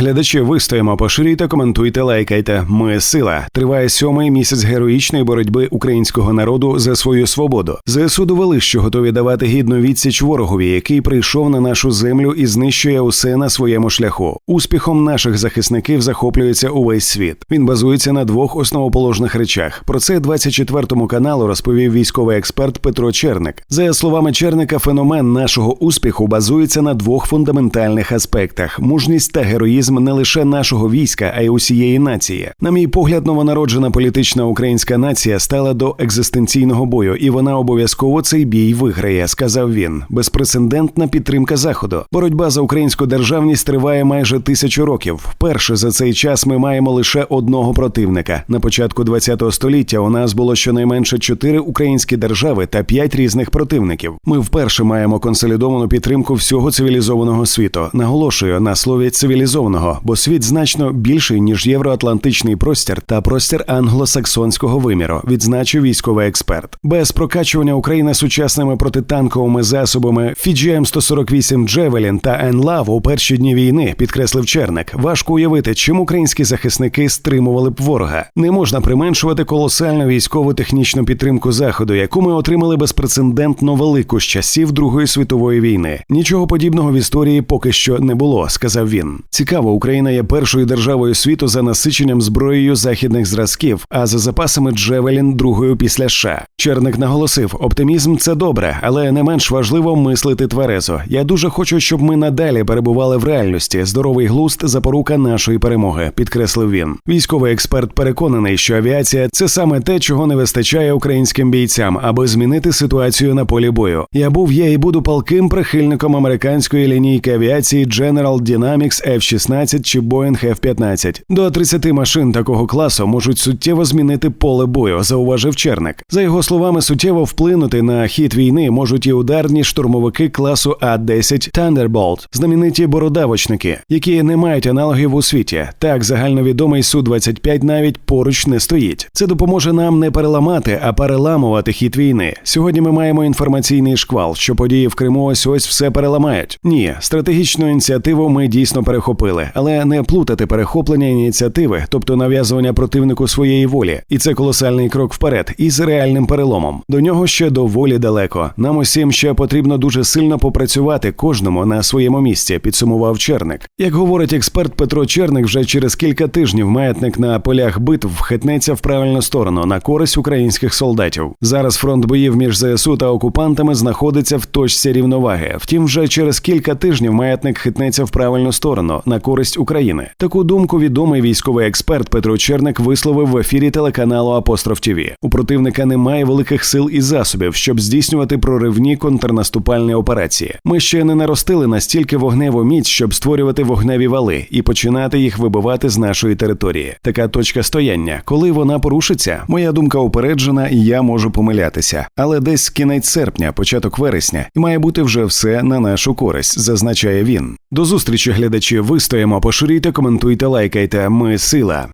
Глядачі, вистоїмо, поширюйте, коментуйте, лайкайте. Ми сила. Триває сьомий місяць героїчної боротьби українського народу за свою свободу. ЗСУ довели, що готові давати гідну відсіч ворогові, який прийшов на нашу землю і знищує усе на своєму шляху. Успіхом наших захисників захоплюється увесь світ. Він базується на двох основоположних речах. Про це 24-му каналу розповів військовий експерт Петро Черник. За словами Черника, феномен нашого успіху базується на двох фундаментальних аспектах: мужність та героїзм не лише нашого війська, а й усієї нації. На мій погляд, новонароджена політична українська нація стала до екзистенційного бою, і вона обов'язково цей бій виграє, сказав він. Безпрецедентна підтримка заходу. Боротьба за українську державність триває майже тисячу років. Вперше за цей час ми маємо лише одного противника. На початку ХХ століття у нас було щонайменше чотири українські держави та п'ять різних противників. Ми вперше маємо консолідовану підтримку всього цивілізованого світу. Наголошую на слові цивілізованого, бо світ значно більший ніж євроатлантичний простір та простір англосаксонського виміру, відзначив військовий експерт. Без прокачування України сучасними протитанковими засобами FGM 148 Джевелін та Енлав у перші дні війни, підкреслив Черник. Важко уявити, чим українські захисники стримували б ворога. Не можна применшувати колосальну військову технічну підтримку заходу, яку ми отримали безпрецедентно велику з часів Другої світової війни. Нічого подібного в історії поки що не було, сказав він. Цікаво, Україна є першою державою світу за насиченням зброєю західних зразків, а за запасами Джевелін другою після США. Черник наголосив: оптимізм це добре, але не менш важливо мислити тверезо. Я дуже хочу, щоб ми надалі перебували в реальності. Здоровий глузд запорука нашої перемоги, підкреслив він. Військовий експерт переконаний, що авіація це саме те, чого не вистачає українським бійцям, аби змінити ситуацію на полі бою. Я був, є і буду палким прихильником американської лінійки авіації General Dynamics F-16 чи Boeing F-15. До 30 машин такого класу можуть суттєво змінити поле бою, зауважив Черник. За його словами, суттєво вплинути на хід війни можуть і ударні штурмовики класу А-10 Thunderbolt, знамениті бородавочники, які не мають аналогів у світі. Так загальновідомий су 25 навіть поруч не стоїть. Це допоможе нам не переламати, а переламувати хід війни. Сьогодні ми маємо інформаційний шквал, що події в Криму ось ось все переламають. Ні, стратегічну ініціативу ми дійсно перехопили, але не плутати перехоплення ініціативи, тобто нав'язування противнику своєї волі, і це колосальний крок вперед із реальним переломом. До нього ще доволі далеко. Нам усім ще потрібно дуже сильно попрацювати кожному на своєму місці. Підсумував Черник. Як говорить експерт Петро Черник, вже через кілька тижнів маятник на полях битв вхитнеться в правильну сторону на користь українських солдатів. Зараз фронт боїв між ЗСУ та окупантами знаходиться в точці рівноваги. Втім, вже через кілька тижнів маятник хитнеться в правильну сторону на користь України. Таку думку відомий військовий експерт Петро Черник висловив в ефірі телеканалу Апостроф ТІВІ. У противника немає великих сил і засобів, щоб здійснювати проривні контрнаступальні операції. Ми ще не наростили настільки вогневу міць, щоб створювати вогневі вали і починати їх вибивати з нашої території. Така точка стояння, коли вона порушиться, моя думка упереджена, і я можу помилятися. Але десь кінець серпня, початок вересня, і має бути вже все на нашу користь, зазначає він. До зустрічі, глядачі. Вистоїмо, поширюйте, коментуйте, лайкайте. Ми сила.